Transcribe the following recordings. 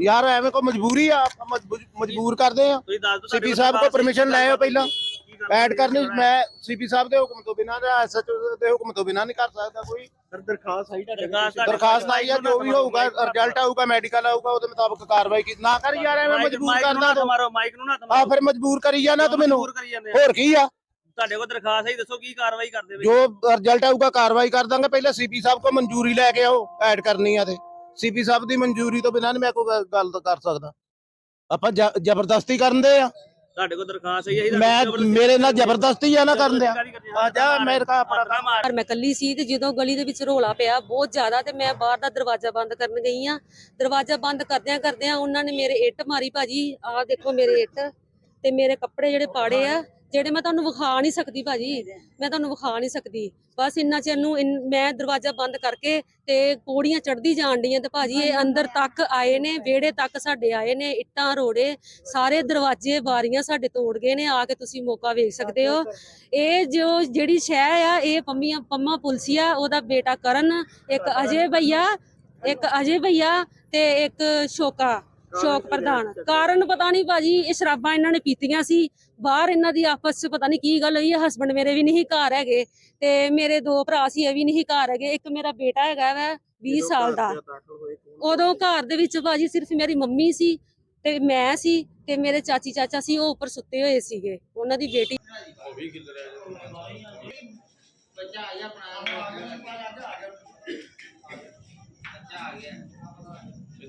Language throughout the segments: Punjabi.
ਯਾਰ ਐਵੇਂ ਕੋ ਮਜਬੂਰੀ ਆ ਆਪਾਂ ਮਜਬੂ- ਮਜਬੂਰ ਕਰਦੇ ਆ। ਤੁਸੀਂ ਦੱਸ ਦਿਓ ਸੀਪੀ ਸਾਹਿਬ ਕੋ ਪਰਮਿਸ਼ਨ ਲੈ ਆਓ ਪਹਿਲਾਂ। ਐਡ ਕਰਨੀ ਮੈਂ ਸੀਪੀ ਸਾਹਿਬ ਦੇ ਹੁਕਮ ਤੋਂ ਬਿਨਾਂ ਜਾਂ ਐਸਐਚਓ ਦੇ ਹੁਕਮ ਤੋਂ ਬਿਨਾਂ ਨਹੀਂ ਕਰ ਸਕਦਾ ਕੋਈ। ਦਰਖਾਸਤ ਆਈ ਤੁਹਾਡੇ ਦਰਖਾਸਤ ਆਈ ਆ ਜੋ ਵੀ ਹੋਊਗਾ ਰਿਜ਼ਲਟ ਆਊਗਾ ਮੈਡੀਕਲ ਆਊਗਾ ਉਹਦੇ ਮੁਤਾਬਕ ਕਾਰਵਾਈ ਕੀ ਨਾ ਕਰ ਯਾਰ ਐਵੇਂ ਮਜਬੂਰ ਮਾਈਕ ਨੂੰ ਕਰਦਾ ਨਾ ਤੂੰ। ਮਾਰੋ ਮਾਈਕ ਨੂੰ ਨਾ ਆ ਫਿਰ ਮਜਬੂਰ ਕਰੀ ਜਾਣਾ ਤੂੰ ਮੈਨੂੰ। ਮਜਬੂਰ ਕਰੀ ਜਾਂਦੇ ਆ। ਹੋਰ ਕੀ ਆ? ਤੁਹਾਡੇ ਕੋਲ ਦਰਖਾਸਤ ਹੈ ਦੱਸੋ ਕੀ ਕਾਰਵਾਈ ਕਰਦੇ ਜੋ? ਰਿਜ਼ਲਟ ਆਊਗਾ ਕਾਰਵਾਈ ਕਰ ਦਾਂਗੇ। ਪਹਿਲਾਂ ਸੀਪੀ ਸਾਹਿਬ ਕੋ ਮਨਜ਼ੂਰੀ ਲੈ ਕੇ ਆਓ ਐਡ ਕਰਨੀ ਆ ਤੇ। ਸੀਪੀ ਸਾਹਿਬ ਦੀ ਮਨਜ਼ੂਰੀ ਤੋਂ ਬਿਨਾਂ ਨਹੀਂ ਮੈਂ ਕੋਈ ਗੱਲ- ਕਰ ਸਕਦਾ। ਆਪਾਂ ਜ਼ਬਰਦਸਤੀ ਕਰਨ ਦੇ ਆ। ਤੁਹਾਡੇ ਕੋਲ ਦਰਖਾਸਤ ਹੈ ਇਹੀ ਮੈਂ ਮੇਰੇ ਨਾਲ ਜ਼ਬਰਦਸਤੀ ਆ ਨਾ ਕਰਨ ਦੇ ਆ। ਜਾ ਮੇਰੇ ਕਾ ਆਪਣਾ ਕੰਮ ਪਰ ਮੈਂ ਕੱਲੀ ਸੀ ਤੇ ਜਦੋਂ ਗਲੀ ਦੇ ਵਿੱਚ ਰੋਲਾ ਪਿਆ ਬਹੁਤ ਜ਼ਿਆਦਾ ਤੇ ਮੈਂ ਬਾਹਰ ਦਾ ਦਰਵਾਜ਼ਾ ਬੰਦ ਕਰਨ ਗਈ ਆ। ਦਰਵਾਜ਼ਾ ਬੰਦ ਕਰਦਿਆਂ ਕਰਦਿਆਂ ਉਹਨਾਂ ਨੇ ਮੇਰੇ ਇੱਟ ਮਾਰੀ ਭਾਜੀ। ਆਹ ਦੇਖੋ ਮੇਰੇ ਇੱਟ ਤੇ ਮੇਰੇ ਕੱਪੜੇ ਜਿਹੜੇ ਪਾੜੇ ਆ। ਜਿਹੜੇ ਮੈਂ ਤੁਹਾਨੂੰ ਵਿਖਾ ਨਹੀਂ ਸਕਦੀ ਭਾਜੀ, ਮੈਂ ਤੁਹਾਨੂੰ ਵਿਖਾ ਨਹੀਂ ਸਕਦੀ। ਬਸ ਇੰਨਾ ਚਿਰ ਨੂੰ ਇਨ- ਮੈਂ ਦਰਵਾਜ਼ਾ ਬੰਦ ਕਰਕੇ ਤੇ ਪੌੜੀਆਂ ਚੜਦੀ ਜਾਣ ਡੀਆਂ ਤੇ ਭਾਜੀ, ਇਹ ਅੰਦਰ ਤੱਕ ਆਏ ਨੇ, ਵਿਹੜੇ ਤੱਕ ਸਾਡੇ ਆਏ ਨੇ, ਇੱਟਾਂ, ਰੋੜੇ, ਸਾਰੇ ਦਰਵਾਜ਼ੇ, ਬਾਰੀਆਂ ਸਾਡੇ ਤੋੜ ਗਏ ਨੇ, ਆ ਕੇ ਤੁਸੀਂ ਮੌਕਾ ਵੇਖ ਸਕਦੇ ਹੋ। ਇਹ ਜੋ ਜਿਹੜੀ ਸ਼ਹਿ ਆ, ਇਹ ਪੰਮੀਆਂ ਪੰਮਾ ਪੁਲਸੀਆ ਉਹਦਾ ਬੇਟਾ ਕਰਨ, ਇੱਕ ਅਜੇ ਭਈਆ, ਇੱਕ ਅਜੇ ਭਈਆ ਤੇ ਇੱਕ ਸ਼ੋਕਾ। ਸ਼ੋਕ ਪ੍ਰਧਾਨ। ਕਾਰਨ ਪਤਾ ਨਹੀਂ ਭਾਜੀ ਇਹ ਸ਼ਰਾਬਾਂ ਇਹਨਾਂ ਨੇ ਪੀਤੀਆਂ ਸੀ। ਬਾਹਰ ਇਹਨਾਂ ਦੀ ਆਪਸ 'ਚ ਪਤਾ ਨਹੀਂ ਕੀ ਗੱਲ ਹੋਈ ਹੈ ਹਸਬੰਡ ਮੇਰੇ ਵੀ ਨਹੀਂ ਘਰ ਹੈਗੇ ਤੇ ਮੇਰੇ ਦੋ ਭਰਾ ਸੀ ਇਹ ਵੀ ਨਹੀਂ ਘਰ ਹੈਗੇ। ਇੱਕ ਮੇਰਾ ਬੇਟਾ ਹੈਗਾ ਵਾ 20 ਸਾਲ ਦਾ ਉਦੋਂ ਘਰ ਦੇ ਵਿੱਚ ਭਾਜੀ ਸਿਰਫ ਮੇਰੀ ਮੰਮੀ ਸੀ ਤੇ ਮੈਂ ਸੀ ਤੇ ਮੇਰੇ ਚਾਚੀ ਚਾਚਾ ਸੀ ਉਹ ਉੱਪਰ ਸੁੱਤੇ ਹੋਏ ਸੀਗੇ। ਉਹਨਾਂ ਦੀ ਬੇਟੀ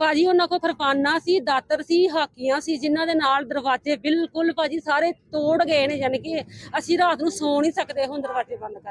ਭਾਜੀ ਉਹਨਾਂ ਕੋਲ ਕਿਰਪਾਨਾਂ ਸੀ, ਦਾਤਰ ਸੀ, ਹਾਕੀਆਂ ਸੀ, ਜਿਨ੍ਹਾਂ ਦੇ ਨਾਲ ਦਰਵਾਜ਼ੇ ਬਿਲਕੁਲ ਭਾਜੀ ਸਾਰੇ ਤੋੜ ਗਏ ਨੇ ਯਾਨੀ ਕਿ ਅਸੀਂ ਰਾਤ ਨੂੰ ਸੌ ਨਹੀਂ ਸਕਦੇ ਹੁਣ ਦਰਵਾਜ਼ੇ ਬੰਦ ਕਰ